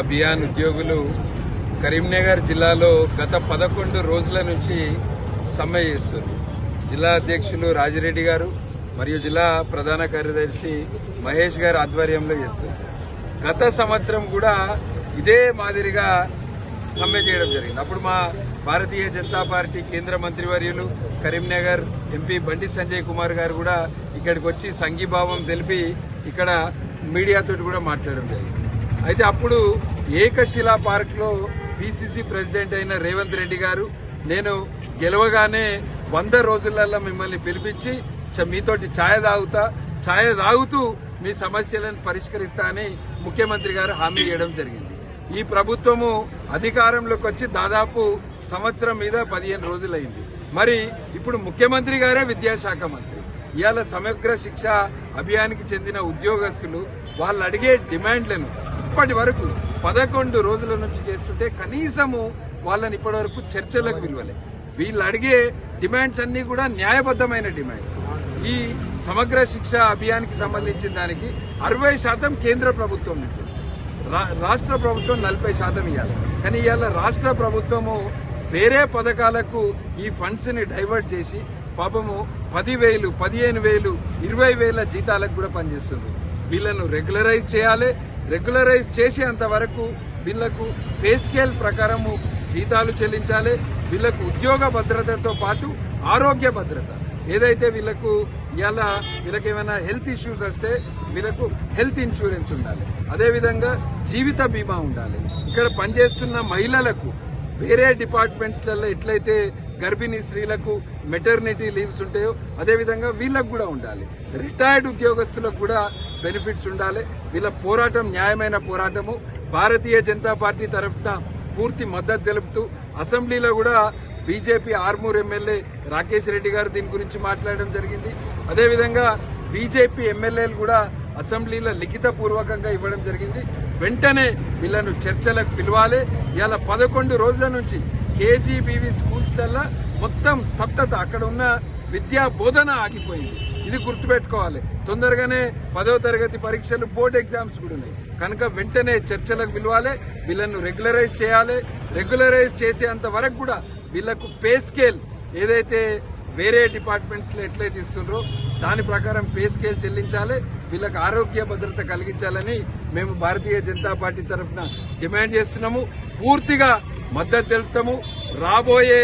అభియాన్ ఉద్యోగులు కరీంనగర్ జిల్లాలో గత పదకొండు రోజుల నుంచి సమ్మె చేస్తున్నారు. జిల్లా అధ్యక్షులు రాజిరెడ్డి గారు మరియు జిల్లా ప్రధాన కార్యదర్శి మహేష్ గారు ఆధ్వర్యంలో చేస్తున్నారు. గత సంవత్సరం కూడా ఇదే మాదిరిగా సమ్మె చేయడం జరిగింది. అప్పుడు మా భారతీయ జనతా పార్టీ కేంద్ర మంత్రివర్యులు కరీంనగర్ ఎంపీ బండి సంజయ్ కుమార్ గారు కూడా ఇక్కడికి వచ్చి సంఘీభావం తెలిపి ఇక్కడ మీడియాతో కూడా మాట్లాడడం జరిగింది. అయితే అప్పుడు ఏకశిలా పార్క్లో పిసిసి ప్రెసిడెంట్ అయిన రేవంత్ రెడ్డి గారు నేను గెలవగానే వంద రోజులలో మిమ్మల్ని పిలిపించి చ- మీతోటి ఛాయ తాగుతా ఛాయ తాగుతూ మీ సమస్యలను పరిష్కరిస్తా అని ముఖ్యమంత్రి గారు హామీ ఇవ్వడం జరిగింది. ఈ ప్రభుత్వము అధికారంలోకి వచ్చి దాదాపు సంవత్సరం మీద పదిహేను రోజులైంది. మరి ఇప్పుడు ముఖ్యమంత్రి గారే విద్యాశాఖ మంత్రి. ఇవాళ సమగ్ర శిక్ష అభియానికి చెందిన ఉద్యోగస్తులు వాళ్ళు అడిగే డిమాండ్లను ఇప్పటి వరకు పదకొండు రోజుల నుంచి చేస్తుంటే కనీసము వాళ్ళని ఇప్పటి వరకు చర్చలకు పిలవలే. వీళ్ళు అడిగే డిమాండ్స్ అన్ని కూడా న్యాయబద్ధమైన డిమాండ్స్. ఈ సమగ్ర శిక్ష అభియానికి సంబంధించిన దానికి అరవై శాతం కేంద్ర ప్రభుత్వం నుంచి రా- రాష్ట్ర ప్రభుత్వం నలభై శాతం ఇవ్వాలి కానీ ఇవాళ రాష్ట్ర ప్రభుత్వము వేరే పథకాలకు ఈ ఫండ్స్ని డైవర్ట్ చేసి పాపము పదివేలు పదిహేను వేలు ఇరవై వేల జీతాలకు కూడా పనిచేస్తుంది. వీళ్ళను రెగ్యులరైజ్ చేయాలి. రెగ్యులరైజ్ చేసేంత వరకు వీళ్ళకు పే స్కేల్ ప్రకారము జీతాలు చెల్లించాలి. వీళ్ళకు ఉద్యోగ భద్రతతో పాటు ఆరోగ్య భద్రత. ఏదైతే వీళ్ళకు ఇవాళ వీళ్ళకి ఏమైనా హెల్త్ ఇష్యూస్ వస్తే వీళ్ళకు హెల్త్ ఇన్సూరెన్స్ ఉండాలి. అదేవిధంగా జీవిత బీమా ఉండాలి. ఇక్కడ పనిచేస్తున్న మహిళలకు వేరే డిపార్ట్మెంట్స్లలో ఎట్లయితే గర్భిణీ స్త్రీలకు మెటర్నిటీ లీవ్స్ ఉంటాయో అదేవిధంగా వీళ్ళకు కూడా ఉండాలి. రిటైర్డ్ ఉద్యోగస్తులకు కూడా బెనిఫిట్స్ ఉండాలి. వీళ్ళ పోరాటం న్యాయమైన పోరాటము. భారతీయ జనతా పార్టీ తరఫున పూర్తి మద్దతు తెలుపుతూ అసెంబ్లీలో కూడా బీజేపీ ఆర్మూర్ ఎమ్మెల్యే రాకేష్ రెడ్డి గారు దీని గురించి మాట్లాడడం జరిగింది. అదేవిధంగా బీజేపీ ఎమ్మెల్యేలు కూడా అసెంబ్లీలో లిఖిత పూర్వకంగా ఇవ్వడం జరిగింది. వెంటనే వీళ్ళను చర్చలకు పిలవాలి. ఇవాళ పదకొండు రోజుల నుంచి కేజీబీవీ స్కూల్స్లలో మొత్తం స్తబ్దత అక్కడ ఉన్న విద్యా బోధన ఆగిపోయింది. ఇది గుర్తుపెట్టుకోవాలి. తొందరగానే పదవ తరగతి పరీక్షలు బోర్డ్ ఎగ్జామ్స్ కూడా ఉన్నాయి. కనుక వెంటనే చర్చలకు పిలవాలి వీళ్ళను రెగ్యులరైజ్ చేయాలి. రెగ్యులరైజ్ చేసేంత వరకు కూడా వీళ్ళకు పే స్కేల్ ఏదైతే వేరే డిపార్ట్మెంట్స్లో ఎట్లయితే ఇస్తున్నారో దాని ప్రకారం పే స్కేల్ చెల్లించాలి. వీళ్ళకి ఆరోగ్య భద్రత కలిగించాలని మేము భారతీయ జనతా పార్టీ తరఫున డిమాండ్ చేస్తున్నాము. పూర్తిగా మద్దతు తెలుపుతాము. రాబోయే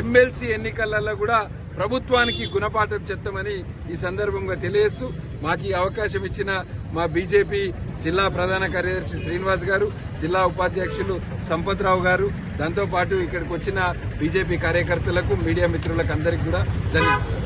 ఎమ్మెల్సీ ఎన్నికలలో కూడా ప్రభుత్వానికి గుణపాఠం చెప్తామని ఈ సందర్భంగా తెలియజేస్తూ మాకు ఈ అవకాశం ఇచ్చిన మా బీజేపీ జిల్లా ప్రధాన కార్యదర్శి శ్రీనివాస్ గారు జిల్లా ఉపాధ్యక్షులు సంపత్రావు గారు దాంతోపాటు ఇక్కడికి వచ్చిన బీజేపీ కార్యకర్తలకు మీడియా మిత్రులకు అందరికీ కూడా ధన్యవాదాలు.